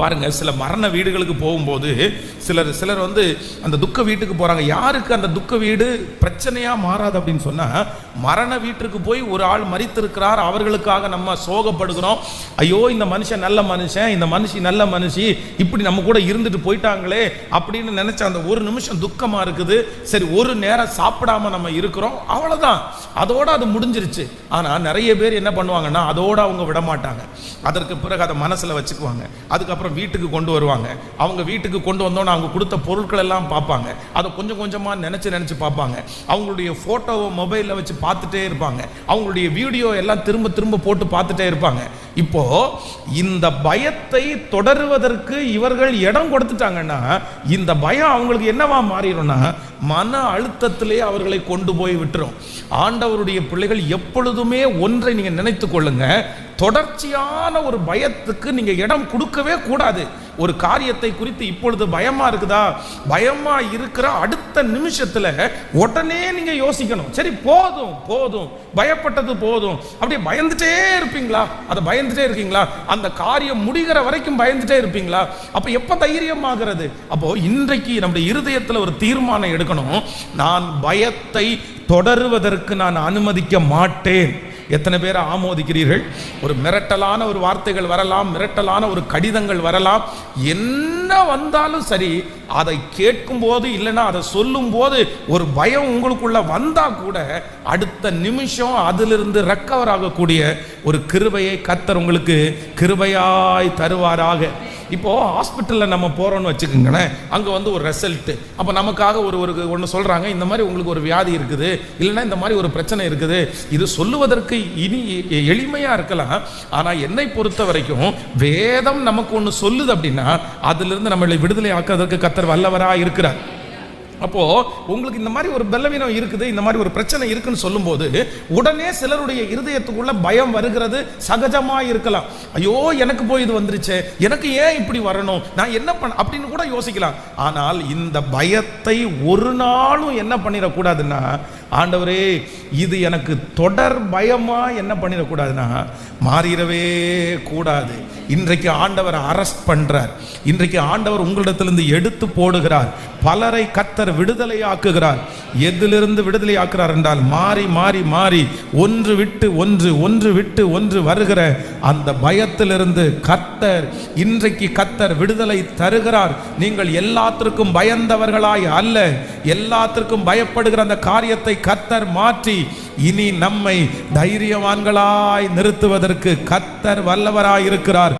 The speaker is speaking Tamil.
பாருங்க சில மரண வீடுகளுக்கு போகும்போது சிலர் சிலர் வந்து அந்த துக்க வீட்டுக்கு போறாங்க. யாருக்கு அந்த துக்க வீடு பிரச்சனையா மாறாது அப்படின்னு சொன்னா மரண வீட்டிற்கு போய் ஒரு ஆள் மறித்திருக்கிறார் அவர்களுக்காக நம்ம சோகப்படுகிறோம். ஐயோ இந்த மனுஷன் நல்ல மனுஷன் இந்த மனுஷி நல்ல மனுஷி இப்படி நம்ம கூட இருந்துட்டு போயிட்டாங்களே அப்படின்னு நினைச்ச அந்த ஒரு நிமிஷம் துக்கமா இருக்குது. சரி ஒரு நேரம் சாப்பிடாம நம்ம இருக்கிறோம் அவ்வளவுதான். அதோட அது முடிஞ்சிருச்சு. ஆனா நிறைய பேர் என்ன பண்ணுவாங்கன்னா அதோட அவங்க விட மாட்டாங்க அதற்கு பிறகு அதை மனசுல வச்சுக்குவாங்க. அதுக்கப்புறம் அப்புறம் வீட்டுக்கு கொண்டு வருவாங்க. அவங்க வீட்டுக்கு கொண்டு வந்தோன்னு அவங்க கொடுத்த பொருட்கள் எல்லாம் பார்ப்பாங்க. அதை கொஞ்சம் கொஞ்சமாக நினச்சி நினச்சி பார்ப்பாங்க. அவங்களுடைய ஃபோட்டோவை மொபைலில் வச்சு பார்த்துட்டே இருப்பாங்க. அவங்களுடைய வீடியோ எல்லாம் திரும்ப திரும்ப போட்டு பார்த்துட்டே இருப்பாங்க. இப்போ இந்த பயத்தை தொடருவதற்கு இவர்கள் இடம் கொடுத்துட்டாங்கன்னா இந்த பயம் அவங்களுக்கு என்னவா மாறிடும்னா மன அழுத்தத்திலே அவர்களை கொண்டு போய் விட்டுரும். ஆண்டவருடைய பிள்ளைகள் எப்பொழுதுமே ஒன்றை நீங்கள் நினைத்து கொள்ளுங்க. தொடர்ச்சியான ஒரு பயத்துக்கு நீங்க இடம் கொடுக்கவே கூடாது. ஒரு காரியத்தை குறித்து இப்பொழுது பயமா இருக்குதா? பயமா இருக்கிற அடுத்த நிமிஷத்துல உடனே நீங்க யோசிக்கணும். சரி போதும் போதும். பயப்பட்டது போதும். அப்படியே பயந்துட்டே இருப்பீங்களா? அதை பயந்துட்டே இருக்கீங்களா? அந்த காரியம் முடிகிற வரைக்கும் பயந்துட்டே இருப்பீங்களா? அப்ப எப்ப தைரியமாகிறது? அப்போ இன்றைக்கு நம்முடைய இருதயத்துல ஒரு தீர்மானம் எடுக்கணும். நான் பயத்தை தொடருவதற்கு நான் அனுமதிக்க மாட்டேன். எத்தனை பேரை ஆமோதிக்கிறீர்கள்? ஒரு மிரட்டலான ஒரு வார்த்தைகள் வரலாம் மிரட்டலான ஒரு கடிதங்கள் வரலாம். என்ன வந்தாலும் சரி அதை கேட்கும் போது இல்லைன்னா அதை சொல்லும் போது ஒரு பயம் உங்களுக்குள்ள வந்தா கூட அடுத்த நிமிஷம் அதிலிருந்து ரெக்கவர் ஆகக்கூடிய ஒரு கிருபையை கத்தர் உங்களுக்கு கிருபையாய் தருவாராக. இப்போ ஹாஸ்பிட்டலில் நம்ம போகிறோம்னு வச்சுக்கோங்களேன் அங்கே வந்து ஒரு ரிசல்ட்டு அப்போ நமக்காக ஒரு ஒரு ஒன்று சொல்கிறாங்க இந்த மாதிரி உங்களுக்கு ஒரு வியாதி இருக்குது இல்லைன்னா இந்த மாதிரி ஒரு பிரச்சனை இருக்குது. இது சொல்லுவதற்கு இனி எளிமையாக இருக்கலாம். ஆனால் என்னை பொறுத்த வரைக்கும் வேதம் நமக்கு ஒன்று சொல்லுது அப்படின்னா அதிலிருந்து நம்மளை விடுதலை ஆக்குவதற்கு கத்தர் வல்லவராக இருக்கிறார். அப்போ உங்களுக்கு இந்த மாதிரி ஒரு பலவீனம் இருக்குது இந்த மாதிரி ஒரு பிரச்சனை இருக்குன்னு சொல்லும்போது உடனே சிலருடைய இருதயத்துக்குள்ள பயம் வருகிறது சகஜமாக இருக்கலாம். ஐயோ எனக்கு போய் இது வந்துருச்சு எனக்கு ஏன் இப்படி வரணும் நான் என்ன பண்ண அப்படின்னு கூட யோசிக்கலாம். ஆனால் இந்த பயத்தை ஒரு நாளும் என்ன பண்ணிடக்கூடாதுன்னா ஆண்டவரே இது எனக்கு தொடர் பயமா என்ன பண்ணிடக்கூடாதுன்னா மாறிடவே கூடாது. இன்றைக்கு ஆண்டவர் அரெஸ்ட் பண்றார். இன்றைக்கு ஆண்டவர் உங்களிடத்திலிருந்து எடுத்து போடுகிறார். பலரை கத்தர் விடுதலை ஆக்குகிறார் எதிலிருந்து விடுதலை ஆக்குறார் என்றால் மாறி மாறி மாறி ஒன்று விட்டு ஒன்று ஒன்று விட்டு ஒன்று வருகிற அந்த பயத்திலிருந்து கத்தர் இன்றைக்கு கத்தர் விடுதலை தருகிறார். நீங்கள் எல்லாத்திற்கும் பயந்தவர்களாய் அல்ல. எல்லாத்திற்கும் பயப்படுகிற அந்த காரியத்தை கத்தர் மாற்றி இனி நம்மை தைரியவான்களாய் நிறுத்துவதற்கு கத்தர் வல்லவராய் இருக்கிறார்